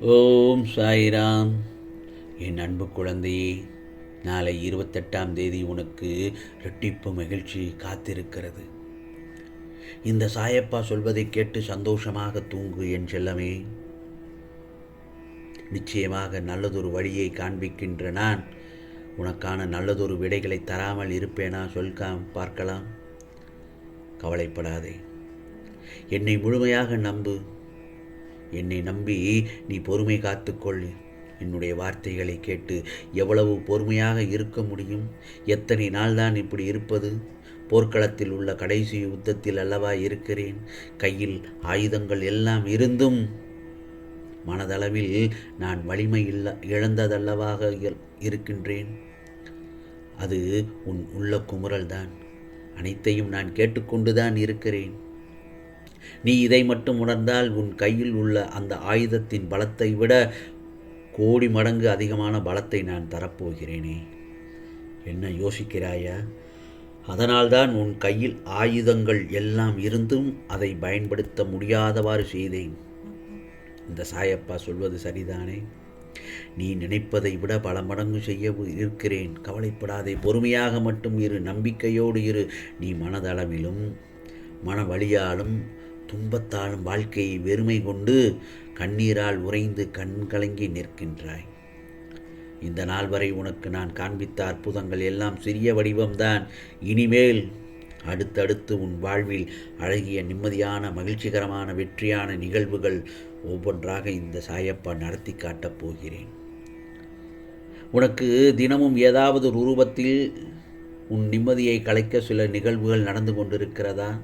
ஓம் சாய்ராம். என் அன்பு குழந்தையே நாளை இருபத்தெட்டாம் தேதி உனக்கு ரெட்டிப்பு மகிழ்ச்சி காத்திருக்கிறது. இந்த சாயப்பா சொல்வதை கேட்டு சந்தோஷமாக தூங்கு என் செல்லமே. நிச்சயமாக நல்லதொரு வழியை காண்பிக்கின்ற நான் உனக்கான நல்லதொரு விடைகளை தராமல் இருப்பேனா சொல்காம் பார்க்கலாம். கவலைப்படாதே. என்னை முழுமையாக நம்பு. என்னை நம்பி நீ பொறுமை காத்துக்கொள். என்னுடைய வார்த்தைகளை கேட்டு எவ்வளவு பொறுமையாக இருக்க முடியும்? எத்தனை நாள்தான் இப்படி இருப்பது? போர்க்களத்தில் உள்ள கடைசி யுத்தத்தில் அல்லவா இருக்கிறேன்? கையில் ஆயுதங்கள் எல்லாம் இருந்தும் மனதளவில் நான் வலிமை இல்ல இழந்ததல்லவாக இருக்கின்றேன். அது உன் உள்ள குமுறல்தான். அனைத்தையும் நான் கேட்டுக்கொண்டுதான் இருக்கிறேன். நீ இதை மட்டும் உணர்ந்தால் உன் கையில் உள்ள அந்த ஆயுதத்தின் பலத்தை விட கோடி மடங்கு அதிகமான பலத்தை நான் தரப்போகிறேனே. என்ன யோசிக்கிறாயா? அதனால்தான் உன் கையில் ஆயுதங்கள் எல்லாம் இருந்தும் அதை பயன்படுத்த முடியாதவாறு செய்தேன். இந்த சாயப்பா சொல்வது சரிதானே? நீ நினைப்பதை விட பல மடங்கு செய்ய இருக்கிறேன். கவலைப்படாதே. பொறுமையாக மட்டும் இரு. நம்பிக்கையோடு இரு. நீ மனதளவிலும் மன வழியாலும் துன்பத்தாலும் வாழ்க்கையை வெறுமை கொண்டு கண்ணீரால் உறைந்து கண் கலங்கி நிற்கின்றாய். இந்த நாள் வரை உனக்கு நான் காண்பித்த அற்புதங்கள் எல்லாம் சிறிய வடிவம்தான். இனிமேல் அடுத்தடுத்து உன் வாழ்வில் அழகிய நிம்மதியான மகிழ்ச்சிகரமான வெற்றியான நிகழ்வுகள் ஒவ்வொன்றாக இந்த சாயப்பா நடத்தி காட்டப் போகிறேன். உனக்கு தினமும் ஏதாவது ஒரு ரூபத்தில் உன் நிம்மதியை கலைக்க சில நிகழ்வுகள் நடந்து கொண்டிருக்கிறதா?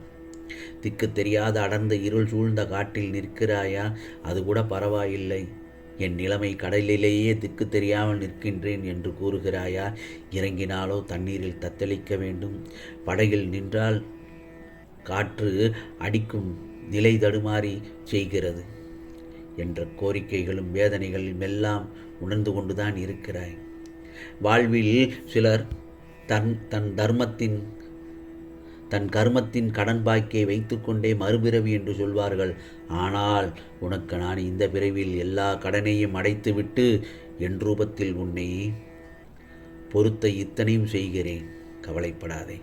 திக்கு தெரியாத அடர்ந்த இருள் சூழ்ந்த காட்டில் நிற்கிறாயா? அது கூட பரவாயில்லை. என் நிலைமை கடலிலேயே திக்கு தெரியாமல் நிற்கின்றேன் என்று கூறுகிறாயா? இறங்கினாலோ தண்ணீரில் தத்தளிக்க வேண்டும். படகில் நின்றால் காற்று அடிக்கும் நிலை தடுமாறி செய்கிறது என்ற கோரிக்கைகளும் வேதனைகளும் எல்லாம் உணர்ந்து கொண்டுதான் இருக்கிறாய். வாழ்வில் சிலர் தன் தன் தர்மத்தின் தன் கர்மத்தின் கடன் பாக்கியை வைத்துக்கொண்டே மறுபிறவி என்று சொல்வார்கள். ஆனால் உனக்கு நான் இந்த பிறவியில் எல்லா கடனையும் அடைத்துவிட்டு என் ரூபத்தில் உன்னை பொறுத்த இத்தனையும் செய்கிறேன். கவலைப்படாதே.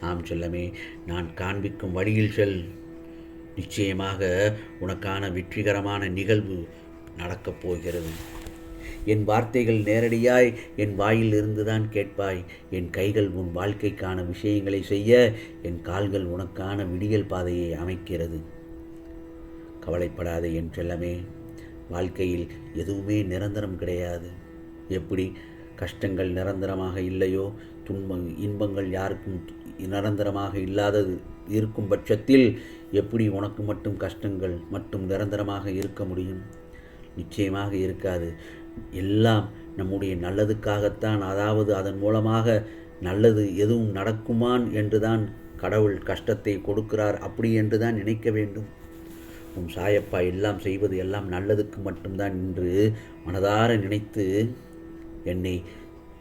ஆம் செல்லமே நான் காண்பிக்கும் வழியில் செல். நிச்சயமாக உனக்கான வெற்றிகரமான நிகழ்வு நடக்கப் போகிறது என் வார்த்தைகள் நேரடியாய் என் வாயில் இருந்துதான் கேட்பாய். என் கைகள் உன் வாழ்க்கைக்கான விஷயங்களை செய்ய என் கால்கள் உனக்கான விடியல் பாதையை அமைக்கிறது. கவலைப்படாதே என் செல்லமே வாழ்க்கையில் எதுவுமே நிரந்தரம் கிடையாது. எப்படி கஷ்டங்கள் நிரந்தரமாக இல்லையோ துன்பம் இன்பங்கள் யாருக்கும் நிரந்தரமாக இல்லாதது இருக்கும் பட்சத்தில் எப்படி உனக்கு மட்டும் கஷ்டங்கள் மட்டும் நிரந்தரமாக இருக்க முடியும்? நிச்சயமாக இருக்காது. எல்லாம் நம்முடைய நல்லதுக்காகத்தான் அதாவது அதன் மூலமாக நல்லது எதுவும் நடக்குமான் என்றுதான் கடவுள் கஷ்டத்தை கொடுக்கிறார் அப்படி என்று தான் நினைக்க வேண்டும். உன் சாயப்பா எல்லாம் செய்வது எல்லாம் நல்லதுக்கு மட்டும்தான் என்று மனதார நினைத்து என்னை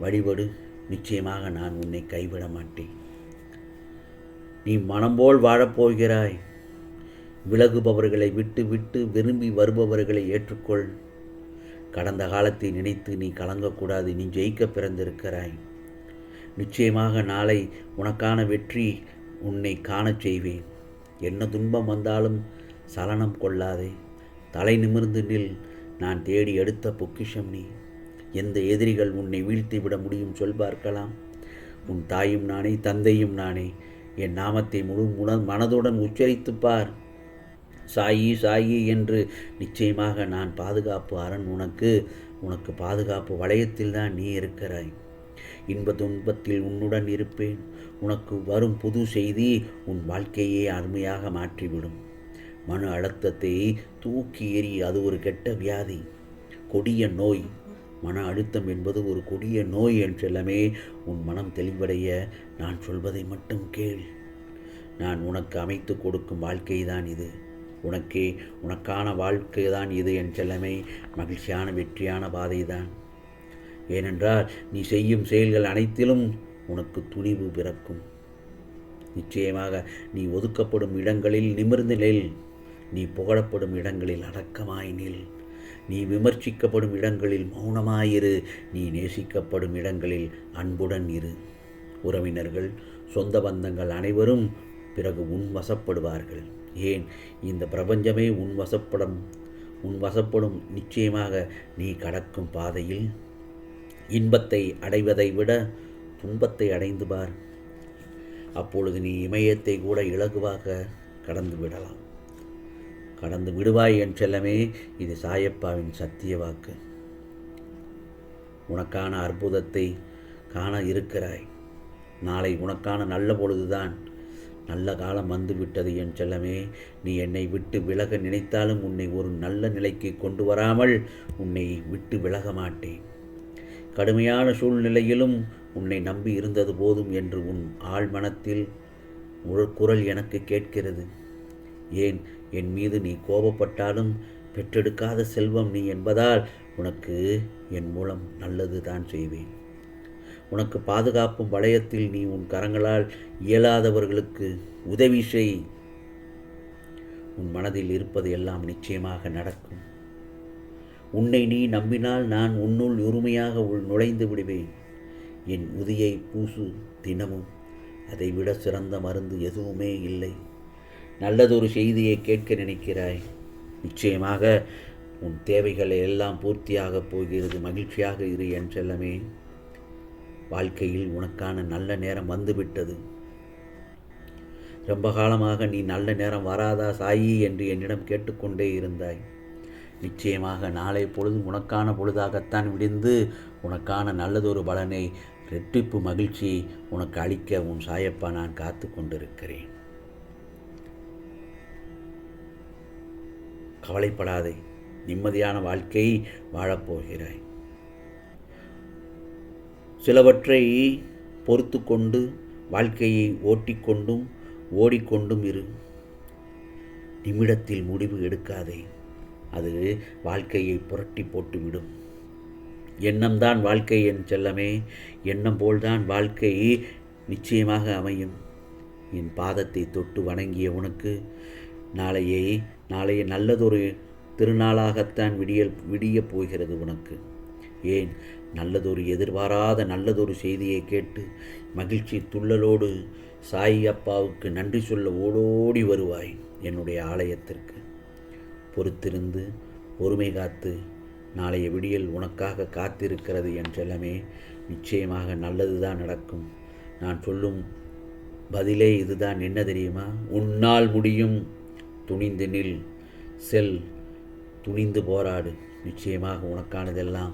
வழிபடு. நிச்சயமாக நான் உன்னை கைவிட மாட்டேன். நீ மனம் போல் வாழப்போகிறாய் விலகுபவர்களை விட்டு விட்டு விரும்பி வருபவர்களை ஏற்றுக்கொள். கடந்த காலத்தை நினைத்து நீ கலங்கக்கூடாது நீ ஜெயிக்க பிறந்திருக்கிறாய். நிச்சயமாக நாளை உனக்கான வெற்றி உன்னை காணச் செய்வேன். என்ன துன்பம் வந்தாலும் சலனம் கொள்ளாதே. தலை நிமிர்ந்து நில் நான் தேடி எடுத்த பொக்கிஷம் நீ. எந்த எதிரிகள் உன்னை வீழ்த்தி விட முடியும் சொல் பார்க்கலாம். உன் தாயும் நானே தந்தையும் நானே. என் நாமத்தை முழு முன மனதுடன் உச்சரித்துப் பார். சாயி சாயி என்று நிச்சயமாக நான் பாதுகாப்பு அரண் உனக்கு உனக்கு பாதுகாப்பு வளையத்தில் தான் நீ இருக்கிறாய். இன்ப துன்பத்தில் உன்னுடன் இருப்பேன். உனக்கு வரும் புது செய்தி உன் வாழ்க்கையே அருமையாக மாற்றிவிடும். மன அழுத்தத்தை தூக்கி எறி அது ஒரு கெட்ட வியாதி. கொடிய நோய். மன அழுத்தம் என்பது ஒரு கொடிய நோய் என்றெல்லாமே உன் மனம் தெளிவடைய நான் சொல்வதை மட்டும் கேள். நான் உனக்கு அமைத்து கொடுக்கும் வாழ்க்கை தான் இது. உனக்கே உனக்கான வாழ்க்கை தான் இது என் செல்லமை. மகிழ்ச்சியான வெற்றியான பாதை தான் ஏனென்றால் நீ செய்யும் செயல்கள் அனைத்திலும் உனக்கு துணிவு பிறக்கும். நிச்சயமாக நீ ஒதுக்கப்படும் இடங்களில் நிமிர்ந்து நில். நீ புகழப்படும் இடங்களில் அடக்கமாய் நில். நீ விமர்சிக்கப்படும் இடங்களில் மௌனமாயிரு. நீ நேசிக்கப்படும் இடங்களில் அன்புடன் இரு. உறவினர்கள் சொந்த பந்தங்கள் அனைவரும் பிறகு உன் வசப்படுவார்கள். ஏன்? இந்த பிரபஞ்சமே உன் வசப்படும். உன் வசப்படும் நிச்சயமாக நீ கடக்கும் பாதையில். இன்பத்தை அடைவதை விட துன்பத்தை அடைந்து பார். அப்பொழுது நீ இமயத்தை கூட இலகுவாக கடந்து விடலாம். கடந்து விடுவாய் என் செல்லமே இது சாயப்பாவின் சத்திய வாக்கு. உனக்கான அற்புதத்தை காண இருக்கிறாய். நாளை உனக்கான நல்ல பொழுதுதான் நல்ல காலம் வந்துவிட்டது என் செல்லமே. நீ என்னை விட்டு விலக நினைத்தாலும் உன்னை ஒரு நல்ல நிலைக்கு கொண்டு வராமல் உன்னை விட்டு விலக மாட்டேன். கடுமையான சூழ்நிலையிலும் உன்னை நம்பி இருந்தது போதும் என்று உன் ஆழ்மனத்தில் ஒரு குரல் எனக்கு கேட்கிறது. ஏன்? என் மீது நீ கோபப்பட்டாலும் பெற்றெடுக்காத செல்வம் நீ என்பதால் உனக்கு என் மூலம் நல்லது தான் செய்வேன். உனக்கு பாதுகாப்பும் வளையத்தில் நீ உன் கரங்களால் இயலாதவர்களுக்கு உதவி செய். உன் மனதில் இருப்பது எல்லாம் நிச்சயமாக நடக்கும். உன்னை நீ நம்பினால் நான் உன்னுள் உரிமையாக உள் நுழைந்து விடுவேன். என் உதியை பூசு தினமும். அதைவிட சிறந்த மருந்து எதுவுமே இல்லை. நல்லதொரு செய்தியை கேட்க நினைக்கிறாய். நிச்சயமாக உன் தேவைகளை எல்லாம் பூர்த்தியாகப் போகிறது மகிழ்ச்சியாக இரு என் செல்லமே. வாழ்க்கையில் உனக்கான நல்ல நேரம் வந்துவிட்டது. ரொம்ப காலமாக நீ நல்ல நேரம் வராதா சாயி என்று என்னிடம் கேட்டுக்கொண்டே இருந்தாய். நிச்சயமாக நாளை பொழுது உனக்கான பொழுதாகத்தான் விடிந்து உனக்கான நல்லதொரு பலனை ரெட்டிப்பு மகிழ்ச்சி உனக்கு அளிக்க உன் சாயப்பா நான் காத்து கொண்டிருக்கிறேன். கவலைப்படாதே நிம்மதியான வாழ்க்கை வாழப்போகிறாய். சிலவற்றை பொறுத்து கொண்டு வாழ்க்கையை ஓட்டிக்கொண்டும் ஓடிக்கொண்டும் இரு. நிமிடத்தில் முடிவு எடுக்காதே. அது வாழ்க்கையை புரட்டி போட்டுவிடும். எண்ணம்தான் வாழ்க்கை என் செல்லமே. எண்ணம் போல்தான் வாழ்க்கை நிச்சயமாக அமையும். என் பாதத்தை தொட்டு வணங்கிய உனக்கு நாளையே நாளைய நல்லதொரு திருநாளாகத்தான் விடிய விடியப் போகிறது உனக்கு. ஏன்? நல்லதொரு எதிர்பாராத நல்லதொரு செய்தியை கேட்டு மகிழ்ச்சி துள்ளலோடு சாய் அப்பாவுக்கு நன்றி சொல்ல ஓடோடி வருவாய் என்னுடைய ஆலயத்திற்கு. பொறுத்திருந்து பொறுமை காத்து நாளைய விடியல் உனக்காக காத்திருக்கிறது என் செல்லமே நிச்சயமாக நல்லது தான் நடக்கும். நான் சொல்லும் பதிலே இதுதான். என்ன தெரியுமா? உன்னால் முடியும். துணிந்து நில். செல். துணிந்து போராடு. நிச்சயமாக உனக்கானதெல்லாம்